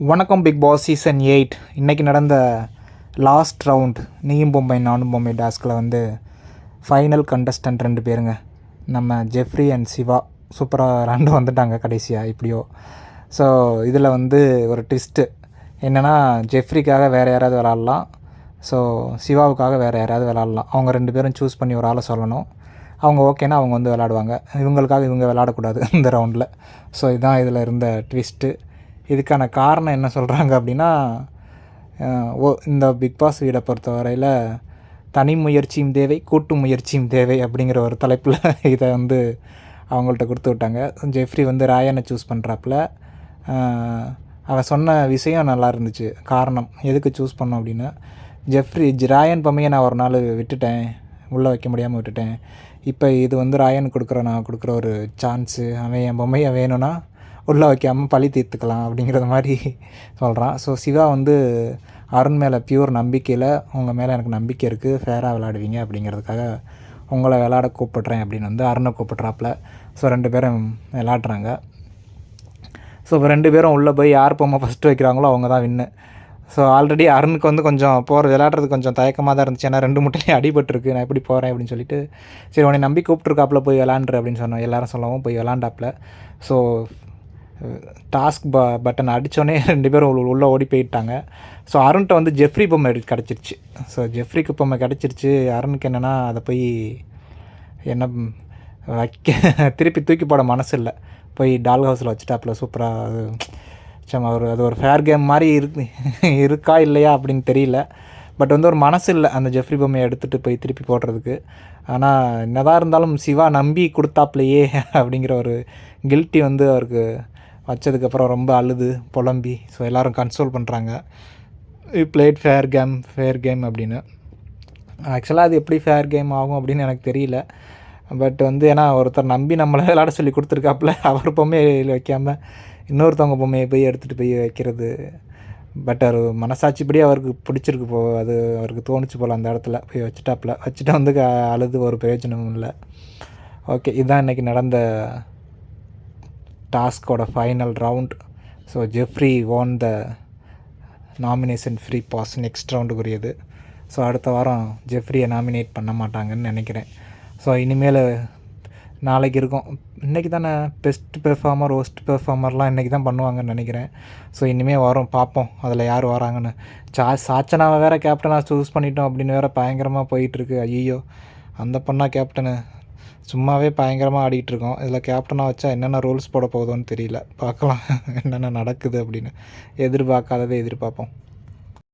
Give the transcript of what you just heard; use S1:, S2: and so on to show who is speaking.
S1: வணக்கம் big Boss season eight இன்றைக்கி நடந்த லாஸ்ட் ரவுண்ட் நீயும் பொம்மை நானும் பொம்மை டாஸ்கில் வந்து ஃபைனல் கண்டஸ்டன்ட் ரெண்டு பேருங்க. நம்ம ஜெஃப்ரி அண்ட் சிவா சூப்பராக ரெண்டு வந்துட்டாங்க கடைசியாக இப்படியோ ஸோ இதில் வந்து ஒரு ட்விஸ்ட்டு என்னென்னா ஜெஃப்ரிக்காக வேறு யாராவது விளாட்லாம் ஸோ சிவாவுக்காக வேறு யாராவது விளாட்லாம் அவங்க ரெண்டு பேரும் சூஸ் பண்ணி ஒரு ஆளை சொல்லணும். அவங்க ஓகேனா அவங்க வந்து விளாடுவாங்க இவங்களுக்காக இவங்க விளாடக்கூடாது இந்த ரவுண்டில் ஸோ இதுதான் இதில் இருந்த ட்விஸ்ட்டு இதுக்கான காரணம் என்ன சொல்கிறாங்க அப்படின்னா ஓ இந்த பிக் பாஸ் வீடை பொறுத்தவரையில் தனி முயற்சியும் தேவை கூட்டு முயற்சியும் தேவை அப்படிங்கிற ஒரு தலைப்பில் இதை வந்து அவங்கள்ட்ட கொடுத்து விட்டாங்க. ஜெஃப்ரி வந்து ராயனை சூஸ் பண்ணுறாப்புல அவன் சொன்ன விஷயம் நல்லா இருந்துச்சு. காரணம் எதுக்கு சூஸ் பண்ணோம் அப்படின்னு ஜெஃப்ரி ராயன் பொம்மையை நான் ஒரு நாள் விட்டுட்டேன். உள்ளே வைக்க முடியாமல் விட்டுட்டேன். இப்போ இது வந்து ராயன் கொடுக்குற நான் கொடுக்குற ஒரு சான்ஸு அவன் என் பொம்மையை வேணும்னா உள்ளே வைக்காமல் பழி தீர்த்துக்கலாம் அப்படிங்கிறது மாதிரி சொல்கிறான் ஸோ சிவா வந்து அருண் மேலே பியூர் நம்பிக்கையில் உங்கள் மேலே எனக்கு நம்பிக்கை இருக்குது ஃபேராக விளாடுவீங்க அப்படிங்கிறதுக்காக உங்களை விளாட கூப்பிட்றேன் அப்படின்னு வந்து அருணை கூப்பிட்றாப்புல ஸோ ரெண்டு பேரும் விளாட்றாங்க ஸோ இப்போ ரெண்டு பேரும் உள்ளே போய் யார் பொம்மை ஃபஸ்ட்டு வைக்கிறாங்களோ அவங்க தான் வின்னு. ஸோ ஆல்ரெடி அருணுக்கு வந்து கொஞ்சம் போகிற விளையாடுறது கொஞ்சம் தயக்கமாக தான் இருந்துச்சு. ஏன்னா ரெண்டு முட்டையும் அடிபட்டுருக்கு. நான் எப்படி போகிறேன் அப்படின்னு சொல்லிட்டு சரி உன்னை நம்பி கூப்பிட்ருக்காப்புல போய் விளாண்டுரு அப்படின்னு சொன்னோம். எல்லாரும் சொல்லவும் போய் விளாண்டாப்புல ஸோ டாஸ்க் ப பட்டன் அடித்தோடனே ரெண்டு பேரும் உள்ள- உள்ளே ஓடி போயிட்டாங்க. ஸோ அருண்கிட்ட வந்து ஜெஃப்ரி பொம்மை கிடச்சிருச்சு. ஸோ ஜெஃப்ரிக்கு பொம்மை கிடச்சிருச்சு. அருணுக்கு என்னென்னா அதை போய் என்ன வைக்க திருப்பி தூக்கி போட மனசு இல்லை போய் டால் ஹவுஸில் வச்சுட்டாப்புல சூப்பராக அது சம் ஒரு அது ஒரு ஃபேர் கேம் மாதிரி இருக்கு இருக்கா இல்லையா அப்படின்னு தெரியல. பட் வந்து ஒரு மனசு இல்லை அந்த ஜெஃப்ரி பொம்மையை எடுத்துகிட்டு போய் திருப்பி போடுறதுக்கு. ஆனால் என்னதான் இருந்தாலும் சிவா நம்பி கொடுத்தாப்லையே அப்படிங்கிற ஒரு கில்ட்டி வந்து அவருக்கு வச்சதுக்கப்புறம் ரொம்ப அழுது புலம்பி. ஸோ எல்லோரும் கன்சோல் பண்ணுறாங்க played fair game fair game அப்படின்னு. ஆக்சுவலாக அது எப்படி ஃபேர் கேம் ஆகும் அப்படின்னு எனக்கு தெரியல. பட் வந்து ஏன்னா ஒருத்தர் நம்பி நம்மளை விளாட சொல்லி கொடுத்துருக்காப்புல அவர் பொம்மையில் வைக்காமல் இன்னொருத்தவங்க பொம்மையை போய் எடுத்துகிட்டு போய் வைக்கிறது. பட் அவர் மனசாட்சிப்படி அவருக்கு பிடிச்சிருக்கு போ அது அவருக்கு தோணுச்சு போல் அந்த இடத்துல போய் வச்சுட்டாப்புல. வச்சுட்டு வந்து அழுது ஒரு பிரயோஜனமும் இல்லை. ஓகே இதுதான் இன்றைக்கி நடந்த டாஸ்கோட final round so Jeffrey won the nomination free pass next ரவுண்டுக்குரியது so அடுத்த வாரம் ஜெஃப்ரியை நாமினேட் பண்ண மாட்டாங்கன்னு நினைக்கிறேன். ஸோ இனிமேல் நாளைக்கு இருக்கும். இன்றைக்கி தானே பெஸ்ட் பெர்ஃபார்மர் ஒஸ்ட் பெர்ஃபார்மர்லாம் இன்றைக்கி தான் பண்ணுவாங்கன்னு நினைக்கிறேன். ஸோ இனிமேல் வரும் பார்ப்போம் அதில் யார் வராங்கன்னு. சா சாச்சனாவை வேறு கேப்டனாக சூஸ் பண்ணிட்டோம் அப்படின்னு வேறு பயங்கரமாக போயிட்டுருக்கு ஐயோ அந்த பொண்ணா கேப்டனு சும்மாவே பயங்கரமாக ஆடிட்டு இருக்கோம் இதில் கேப்டனாக வச்சா என்னென்ன ரூல்ஸ் போட போகுதோன்னு தெரியல. பார்க்கலாம். என்னென்ன நடக்குது அப்படின்னு. எதிர்பார்க்காததை எதிர்பார்ப்போம்.